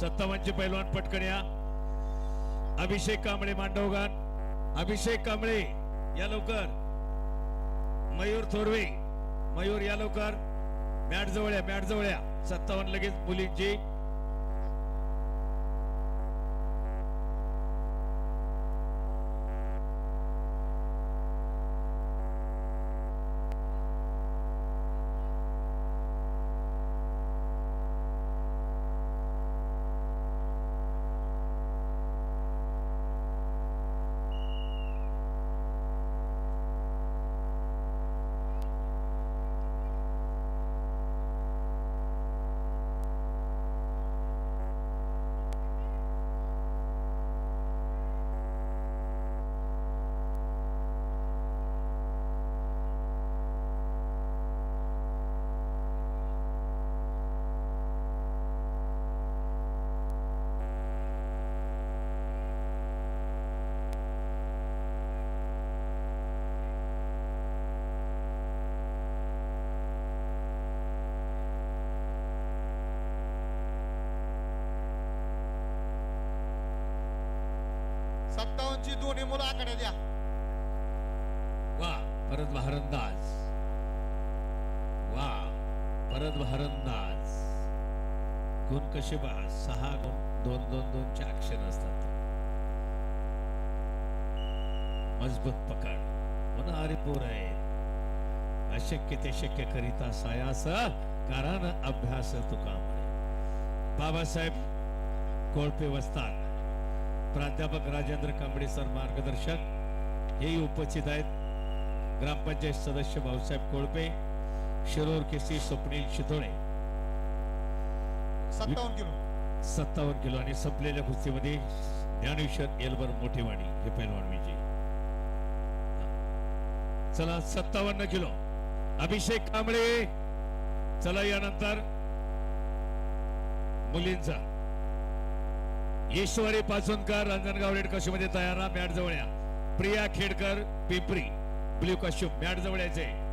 सत्तावनचे पैलवान पटकन या. अभिषेक कांबळे मांडवगान अभिषेक कांबळे या लवकर. मयूर थोरवे. मयूर या लवकर. मॅट जवळ या मॅट जवळ या. सत्तावन्न लगेच मुलींची. सत्तावन्नची दोन्ही मुलं आकडे द्या. वा परत भारंदाज वा परत भारंदाज गुण कसे बा? सहा गुण दोन दोन दोनचे अक्षर असतात. मजबूत पकड. होणारे पोर आहे. अशक्य ते शक्य करिता सायास कारण अभ्यास तुका म्हणे बाबासाहेब कोळपे वसतात प्राध्यापक राजेंद्र कांबळे सर मार्गदर्शक. हेही उपस्थित आहेत. ग्रामपंचायत सदस्य भाऊसाहेब कोळपे शिरोर केसी स्वप्नील शितोळे. सत्तावन्न किलो. सत्तावन्न किलो आणि संपलेल्या कुस्तीमध्ये ज्ञानेश्वर एलबर मोठेवाडी हे पैलवान विजयी चला सत्तावन्न किलो. अभिषेक कांबळे. चला यानंतर मुलींचा. ईश्वरी पाचोनकर रंजनगाव रेड कॉस्ट्यूममध्ये तयार मॅट जवळ या. प्रिया खेडकर पिंपरी. ब्ल्यू कश्यू मॅट जवळ यायचे